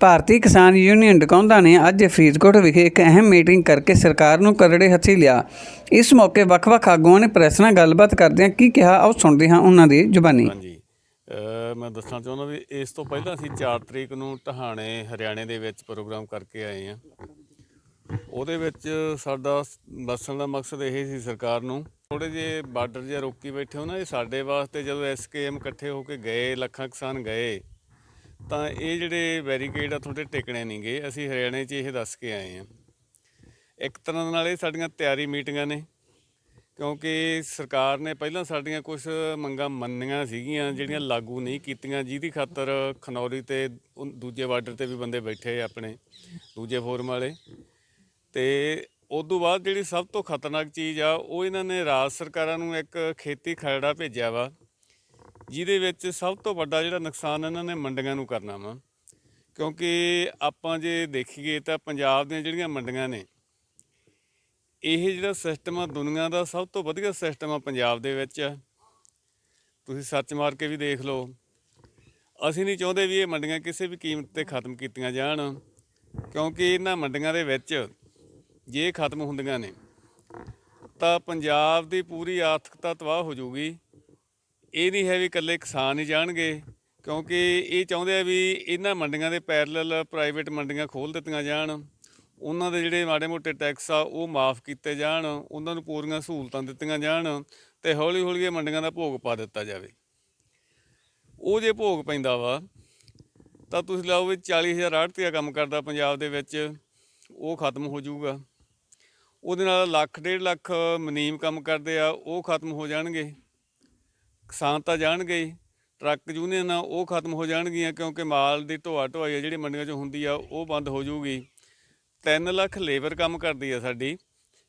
ਭਾਰਤੀ ਕਿਸਾਨ ਯੂਨੀਅਨ ਡਕੌਂਦਾ ਨੇ ਅੱਜ ਫਰੀਦਕੋਟ ਵਿਖੇ ਇੱਕ ਅਹਿਮ ਮੀਟਿੰਗ ਕਰਕੇ ਸਰਕਾਰ ਨੂੰ ਕਰੜੇ ਹੱਥੀ ਲਿਆ। ਇਸ ਮੌਕੇ ਵੱਖ-ਵੱਖ ਆਗੂਆਂ ਨੇ ਪ੍ਰੈਸ ਨਾਲ ਗੱਲਬਾਤ ਕਰਦਿਆਂ ਕੀ ਕਿਹਾ ਆਓ ਸੁਣਦੇ ਹਾਂ ਉਹਨਾਂ ਦੀ ਜ਼ੁਬਾਨੀ। ਹਾਂਜੀ। ਮੈਂ ਦੱਸਣਾ ਚਾਹੁੰਦਾ ਵੀ ਇਸ ਤੋਂ ਪਹਿਲਾਂ ਅਸੀਂ 4 ਤਰੀਕ ਨੂੰ ਟਹਾਣੇ ਹਰਿਆਣੇ ਦੇ ਵਿੱਚ ਪ੍ਰੋਗਰਾਮ ਕਰਕੇ ਆਏ ਆ ਉਹਦੇ ਵਿੱਚ ਸਾਡਾ ਦੱਸਣ ਦਾ ਮਕਸਦ ਇਹ ਸੀ ਸਰਕਾਰ ਨੂੰ ਥੋੜੇ ਜਿਹੇ ਬਾਰਡਰ ਜਿਹਾ ਰੋਕੀ ਬੈਠੇ ਹੋ ਨਾ, ਇਹ ਸਾਡੇ ਵਾਸਤੇ ਜਦੋਂ ਐਸਕੇਐਮ ਇਕੱਠੇ ਹੋ ਕੇ ਗਏ, ਲੱਖਾਂ ਕਿਸਾਨ ਗਏ ਤਾਂ ਇਹ ਜਿਹੜੇ ਬੈਰੀਕੇਡ ਆ ਤੁਹਾਡੇ ਟਿਕਣੇ ਨਹੀਂ ਗਏ ਅਸੀਂ ਹਰਿਆਣੇ 'ਚ ਇਹ ਦੱਸ ਕੇ ਆਏ ਆ। ਇੱਕ ਤਰ੍ਹਾਂ ਨਾਲ ਇਹ ਸਾਡੀਆਂ ਤਿਆਰੀ ਮੀਟਿੰਗਾਂ ਨੇ, ਕਿਉਂਕਿ ਸਰਕਾਰ ਨੇ ਪਹਿਲਾਂ ਸਾਡੀਆਂ ਕੁਝ ਮੰਗਾਂ ਮੰਨੀਆਂ ਸੀਗੀਆਂ, ਜਿਹੜੀਆਂ ਲਾਗੂ ਨਹੀਂ ਕੀਤੀਆਂ, ਜਿਹਦੀ ਖਾਤਰ ਖਨੌਰੀ ਤੇ ਦੂਜੇ ਬਾਰਡਰ ਤੇ ਵੀ ਬੰਦੇ ਬੈਠੇ ਆਪਣੇ, ਦੂਜੇ ਫੋਰਮ ਵਾਲੇ। ਤੇ ਤੋਂ ਬਾਅਦ ਜਿਹੜੀ ਸਭ ਤੋਂ ਖਤਰਨਾਕ ਚੀਜ਼ ਆ, ਉਹ ਇਹਨਾਂ ਨੇ ਰਾਜ ਸਰਕਾਰਾਂ ਨੂੰ ਇੱਕ ਖੇਤੀ ਖਰੜਾ ਭੇਜਿਆ ਵਾ ਜਿਹਦੇ ਵਿੱਚ ਸਭ ਤੋਂ ਵੱਡਾ ਜਿਹੜਾ ਨੁਕਸਾਨ ਇਹਨਾਂ ਨੇ ਮੰਡੀਆਂ ਨੂੰ ਕਰਨਾ ਵਾ, ਕਿਉਂਕਿ ਆਪਾਂ ਜੇ ਦੇਖੀਏ ਤਾਂ ਪੰਜਾਬ ਦੀਆਂ ਜਿਹੜੀਆਂ ਮੰਡੀਆਂ ਨੇ, ਇਹ ਜਿਹੜਾ ਸਿਸਟਮ ਆ ਦੁਨੀਆ ਦਾ ਸਭ ਤੋਂ ਵਧੀਆ ਸਿਸਟਮ ਆ ਪੰਜਾਬ ਦੇ ਵਿੱਚ। ਤੁਸੀਂ ਸਰਚ ਮਾਰ ਕੇ ਵੀ ਦੇਖ ਲਓ। ਅਸੀਂ ਨਹੀਂ ਚਾਹੁੰਦੇ ਵੀ ਇਹ ਮੰਡੀਆਂ ਕਿਸੇ ਵੀ ਕੀਮਤ ਤੇ ਖਤਮ ਕੀਤੀਆਂ ਜਾਣ, ਕਿਉਂਕਿ ਇਹਨਾਂ ਮੰਡੀਆਂ ਦੇ ਵਿੱਚ ਜੇ ਖਤਮ ਹੁੰਦੀਆਂ ਨੇ, ਤਾਂ ਪੰਜਾਬ ਦੀ ਪੂਰੀ ਆਰਥਿਕਤਾ ਤਬਾਹ ਹੋ ਜਾਊਗੀ। ਇਹ ਨਹੀਂ ਹੈ ਵੀ ਇਕੱਲੇ ਕਿਸਾਨ ਹੀ ਜਾਣਗੇ, ਕਿਉਂਕਿ ਇਹ ਚਾਹੁੰਦੇ ਆ ਵੀ ਇਹਨਾਂ ਮੰਡੀਆਂ ਦੇ ਪੈਰਲਲ ਪ੍ਰਾਈਵੇਟ ਮੰਡੀਆਂ ਖੋਲ ਦਿੱਤੀਆਂ ਜਾਣ, ਉਹਨਾਂ ਦੇ ਜਿਹੜੇ ਮਾੜੇ ਮੋਟੇ ਟੈਕਸ ਆ ਉਹ ਮਾਫ ਕੀਤੇ ਜਾਣ, ਉਹਨਾਂ ਨੂੰ ਪੂਰੀਆਂ ਸਹੂਲਤਾਂ ਦਿੱਤੀਆਂ ਜਾਣ ਤੇ ਹੌਲੀ ਹੌਲੀ ਇਹ ਮੰਡੀਆਂ ਦਾ ਭੋਗ ਪਾ ਦਿੱਤਾ ਜਾਵੇ। ਉਹ ਜੇ ਭੋਗ ਪੈਂਦਾ ਵਾ, ਤਾਂ ਤੁਸੀਂ ਲਾਓ ਵੀ 40000 ਆੜਤੀਆ ਕੰਮ ਕਰਦਾ ਪੰਜਾਬ ਦੇ ਵਿੱਚ, ਉਹ ਖਤਮ ਹੋ ਜਾਊਗਾ। ਉਹਦੇ ਨਾਲ ਲੱਖ, ਡੇਢ ਲੱਖ ਮਨੀਮ ਕੰਮ ਕਰਦੇ ਆ, ਉਹ ਖਤਮ ਹੋ ਜਾਣਗੇ। ਕਿਸਾਨ ਤਾਂ ਜਾਣਗੇ ਹੀ, ਟਰੱਕ ਯੂਨੀਅਨ ਆ ਉਹ ਖਤਮ ਹੋ ਜਾਣਗੀਆਂ ਕਿਉਂਕਿ ਮਾਲ ਦੀ ਢੋਆ ਢੋਆਈ ਆ, ਜਿਹੜੀ ਮੰਡੀਆਂ 'ਚ ਹੁੰਦੀ ਆ, ਉਹ ਬੰਦ ਹੋ ਜਾਊਗੀ 3 ਲੱਖ ਲੇਬਰ ਕੰਮ ਕਰਦੀ ਆ ਸਾਡੀ,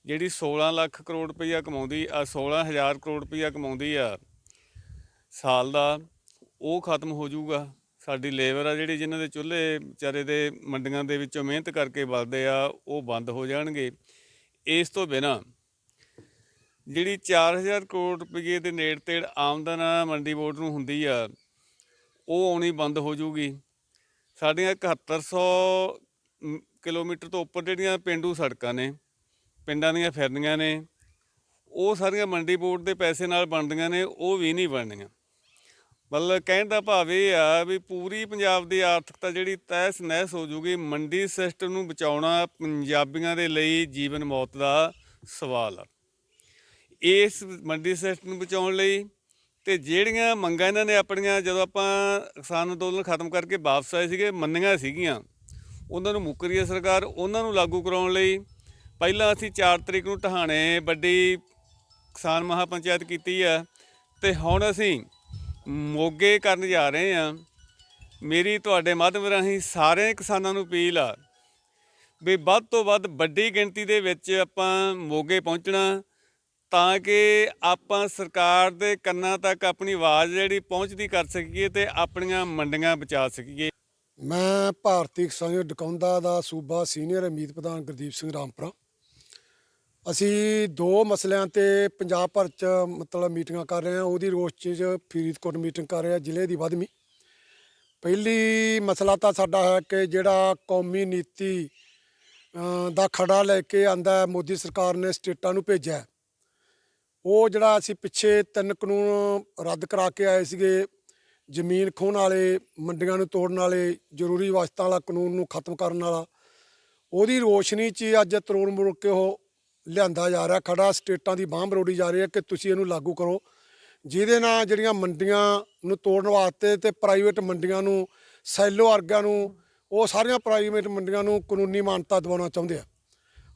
ਜਿਹੜੀ 16 ਲੱਖ ਕਰੋੜ ਰੁਪਈਆ ਕਮਾਉਂਦੀ ਆ 16000 ਕਰੋੜ ਰੁਪਈਆ ਕਮਾਉਂਦੀ ਆ, ਸਾਲ ਦਾ, ਉਹ ਖਤਮ ਹੋ ਜਾਊਗਾ ਸਾਡੀ ਲੇਬਰ ਆ ਜਿਹੜੀ ਜਿਨ੍ਹਾਂ ਦੇ ਚੁੱਲ੍ਹੇ ਵਿਚਾਰੇ ਦੇ ਮੰਡੀਆਂ ਦੇ ਵਿੱਚੋਂ ਮਿਹਨਤ ਕਰਕੇ ਬਲਦੇ ਆ, ਉਹ ਬੰਦ ਹੋ ਜਾਣਗੇ। ਇਸ ਤੋਂ ਬਿਨਾ ਜਿਹੜੀ 4000 ਕਰੋੜ ਰੁਪਏ ਦੇ ਨੇੜ ਤੇੜ ਆਮਦਨ ਮੰਡੀ ਬੋਰਡ ਨੂੰ ਹੁੰਦੀ ਆ ਉਹ ਆਉਣੀ ਬੰਦ ਹੋ ਜੂਗੀ ਸਾਡੀਆਂ 7100 ਮ, ਕਿਲੋਮੀਟਰ ਤੋਂ ਉੱਪਰ ਜਿਹੜੀਆਂ ਪਿੰਡੂ ਸੜਕਾਂ ਨੇ ਪਿੰਡਾਂ ਦੀਆਂ ਫਿਰਨੀਆਂ ਨੇ ਉਹ ਸਾਰੀਆਂ ਮੰਡੀ ਬੋਰਡ ਦੇ ਪੈਸੇ ਨਾਲ ਬਣਦੀਆਂ ਨੇ ਉਹ ਵੀ ਨਹੀਂ ਬਣਦੀਆਂ ਮਤਲਬ ਕਹਿਣ ਦਾ ਭਾਵ ਇਹ ਆ ਵੀ ਪੂਰੀ ਪੰਜਾਬ ਦੀ ਆਰਥਿਕਤਾ ਜਿਹੜੀ ਤਹਿਸ ਨਹਿਸ ਹੋ ਜੂਗੀ ਮੰਡੀ ਸਿਸਟਮ ਨੂੰ ਬਚਾਉਣਾ ਪੰਜਾਬੀਆਂ ਦੇ ਲਈ ਜੀਵਨ ਮੌਤ ਦਾ ਸਵਾਲ ਆ। ਇਸ ਮੰਡੀ ਸਿਸਟਮ ਨੂੰ ਬਚਾਉਣ ਲਈ ਤੇ ਜਿਹੜੀਆਂ ਮੰਗਾਂ ਇਹਨਾਂ ਨੇ ਆਪਣੀਆਂ ਜਦੋਂ ਆਪਾਂ ਕਿਸਾਨ ਅੰਦੋਲਨ ਖਤਮ ਕਰਕੇ ਵਾਪਸ ਆਏ ਸੀਗੇ, ਮੰਨੀਆਂ ਸੀਗੀਆਂ, ਉਹਨਾਂ ਨੂੰ ਮੁੱਕਰੀ ਹੈ ਸਰਕਾਰ। ਉਹਨਾਂ ਨੂੰ ਲਾਗੂ ਕਰਾਉਣ ਲਈ ਪਹਿਲਾਂ ਅਸੀਂ 4 ਤਰੀਕ ਨੂੰ ਟਹਾਣੇ ਵੱਡੀ ਕਿਸਾਨ ਮਹਾਪੰਚਾਇਤ ਕੀਤੀ ਆ ਤੇ ਹੁਣ ਅਸੀਂ ਮੋਗੇ ਕਰਨ ਜਾ ਰਹੇ ਆ ਮੇਰੀ ਤੁਹਾਡੇ ਮਾਧਿਅਮ ਰਾਹੀਂ ਸਾਰੇ ਕਿਸਾਨਾਂ ਨੂੰ ਅਪੀਲ ਆ ਵੀ ਵੱਧ ਤੋਂ ਵੱਧ ਵੱਡੀ ਗਿਣਤੀ ਦੇ ਵਿੱਚ ਆਪਾਂ ਮੋਗੇ ਪਹੁੰਚਣਾ ਤਾਂ ਕਿ ਆਪਾਂ ਸਰਕਾਰ ਦੇ ਕੰਨਾਂ ਤੱਕ ਆਪਣੀ ਆਵਾਜ਼ ਜਿਹੜੀ ਪਹੁੰਚਦੀ ਕਰ ਸਕੀਏ ਤੇ ਆਪਣੀਆਂ ਮੰਡੀਆਂ ਬਚਾ ਸਕੀਏ। ਮੈਂ ਭਾਰਤੀ ਕਿਸਾਨ ਯੂਨੀਅਨ ਡਕੌਂਦਾ ਦਾ ਸੂਬਾ ਸੀਨੀਅਰ ਅਮੀਤ ਪ੍ਰਧਾਨ ਗੁਰਦੀਪ ਸਿੰਘ ਰਾਮਪੁਰਾ। ਅਸੀਂ ਦੋ ਮਸਲਿਆਂ ਤੇ ਪੰਜਾਬ ਭਰ ਚ ਮਤਲਬ ਮੀਟਿੰਗਾਂ ਕਰ ਰਹੇ ਹਾਂ। ਉਹਦੀ ਰੋਸ ਚ ਫਰੀਦਕੋਟ ਮੀਟਿੰਗ ਕਰ ਰਹੇ ਹਾਂ ਜ਼ਿਲ੍ਹੇ ਦੀ ਵਧਮੀ ਪਹਿਲੀ ਮਸਲਾ ਤਾਂ ਸਾਡਾ ਹੈ ਕਿ ਜਿਹੜਾ ਕੌਮੀ ਨੀਤੀ ਦਾ ਖੜਾ ਲੈ ਕੇ ਆਂਦਾ ਮੋਦੀ ਸਰਕਾਰ ਨੇ ਸਟੇਟਾਂ ਨੂੰ ਭੇਜਿਆ ਉਹ ਜਿਹੜਾ ਅਸੀਂ ਪਿੱਛੇ ਤਿੰਨ ਕਾਨੂੰਨ ਰੱਦ ਕਰਾ ਕੇ ਆਏ ਸੀਗੇ, ਜ਼ਮੀਨ ਖੋਹਣ ਵਾਲੇ, ਮੰਡੀਆਂ ਨੂੰ ਤੋੜਨ ਵਾਲੇ, ਜ਼ਰੂਰੀ ਵਸਤਾਂ ਵਾਲਾ ਕਾਨੂੰਨ ਨੂੰ ਖਤਮ ਕਰਨ ਵਾਲਾ, ਉਹਦੀ ਰੋਸ਼ਨੀ 'ਚ ਹੀ ਅੱਜ ਤਰੋੜ ਮੁੜ ਕੇ ਉਹ ਲਿਆਂਦਾ ਜਾ ਰਿਹਾ ਖੜਾ ਸਟੇਟਾਂ ਦੀ ਬਾਂਹ ਮਰੋੜੀ ਜਾ ਰਹੀ ਹੈ ਕਿ ਤੁਸੀਂ ਇਹਨੂੰ ਲਾਗੂ ਕਰੋ। ਜਿਹਦੇ ਨਾਲ ਜਿਹੜੀਆਂ ਮੰਡੀਆਂ ਨੂੰ ਤੋੜਨ ਵਾਸਤੇ ਤੇ ਪ੍ਰਾਈਵੇਟ ਮੰਡੀਆਂ ਨੂੰ, ਸੈਲੋ ਵਰਗਾਂ ਨੂੰ, ਉਹ ਸਾਰੀਆਂ ਪ੍ਰਾਈਵੇਟ ਮੰਡੀਆਂ ਨੂੰ ਕਾਨੂੰਨੀ ਮਾਨਤਾ ਦਿਵਾਉਣਾ ਚਾਹੁੰਦੇ ਆ।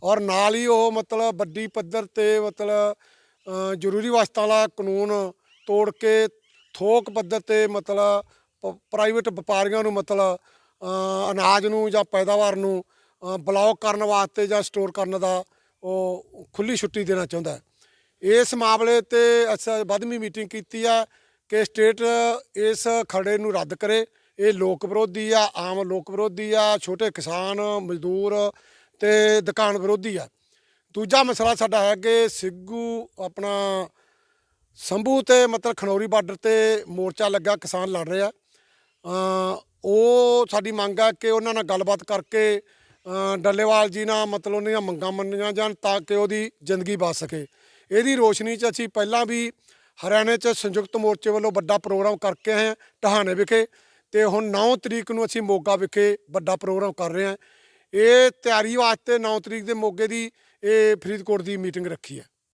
ਔਰ ਨਾਲ ਹੀ ਉਹ ਮਤਲਬ ਵੱਡੀ ਪੱਧਰ ਤੇ ਮਤਲਬ ਜ਼ਰੂਰੀ ਵਸਤਾਂ ਵਾਲਾ ਕਾਨੂੰਨ ਤੋੜ ਕੇ ਥੋਕ ਪੱਧਰ ਤੇ ਮਤਲਬ ਪ- ਪ੍ਰਾਈਵੇਟ ਵਪਾਰੀਆਂ ਨੂੰ ਮਤਲਬ ਅਨਾਜ ਨੂੰ ਜਾਂ ਪੈਦਾਵਾਰ ਨੂੰ ਬਲੌਕ ਕਰਨ ਵਾਸਤੇ ਜਾਂ ਸਟੋਰ ਕਰਨ ਦਾ ਉਹ ਖੁੱਲੀ ਛੁੱਟੀ ਦੇਣਾ ਚਾਹੁੰਦਾ ਇਸ ਮਾਮਲੇ ਤੇ ਅਸੀਂ ਵੱਧਵੀਂ ਮੀਟਿੰਗ ਕੀਤੀ ਆ ਕਿ ਸਟੇਟ ਇਸ ਖੜੇ ਨੂੰ ਰੱਦ ਕਰੇ। ਇਹ ਲੋਕ ਵਿਰੋਧੀ ਆ, ਆਮ ਲੋਕ ਵਿਰੋਧੀ ਆ, ਛੋਟੇ ਕਿਸਾਨ, ਮਜ਼ਦੂਰ ਤੇ ਦੁਕਾਨ ਵਿਰੋਧੀ ਆ। ਦੂਜਾ ਮਸਲਾ ਸਾਡਾ ਹੈ ਕਿ ਸਿੱਗੂ ਆਪਣਾ ਸੰਭੂ ਤੇ ਮਤਲਬ ਖਨੌਰੀ ਬਾਰਡਰ ਤੇ ਮੋਰਚਾ ਲੱਗਾ, ਕਿਸਾਨ ਲੜ ਰਿਹਾ ਉਹ ਸਾਡੀ ਮੰਗ ਹੈ ਕਿ ਉਹਨਾਂ ਨਾਲ ਗੱਲਬਾਤ ਕਰਕੇ ਡੱਲੇਵਾਲ ਜੀ ਨਾਲ ਮਤਲਬ ਉਹਨਾਂ ਦੀਆਂ ਮੰਗਾਂ ਮੰਨੀਆਂ ਜਾਣ ਤਾਂ ਕਿ ਉਹਦੀ ਜ਼ਿੰਦਗੀ ਬਚ ਸਕੇ। ਇਹਦੀ ਰੋਸ਼ਨੀ 'ਚ ਅਸੀਂ ਪਹਿਲਾਂ ਵੀ ਹਰਿਆਣੇ 'ਚ ਸੰਯੁਕਤ ਮੋਰਚੇ ਵੱਲੋਂ ਵੱਡਾ ਪ੍ਰੋਗਰਾਮ ਕਰਕੇ ਆਏ ਹਾਂ ਟਹਾਣੇ ਵਿਖੇ ਤੇ ਹੁਣ 9 ਤਰੀਕ ਨੂੰ ਅਸੀਂ ਮੋਗਾ ਵਿਖੇ ਵੱਡਾ ਪ੍ਰੋਗਰਾਮ ਕਰ ਰਹੇ ਹਾਂ। ਇਹ ਤਿਆਰੀ ਵਾਸਤੇ 9 ਤਰੀਕ ਦੇ ਮੋਗੇ ਦੀ ਇਹ ਫਰੀਦਕੋਟ ਦੀ ਮੀਟਿੰਗ ਰੱਖੀ ਹੈ।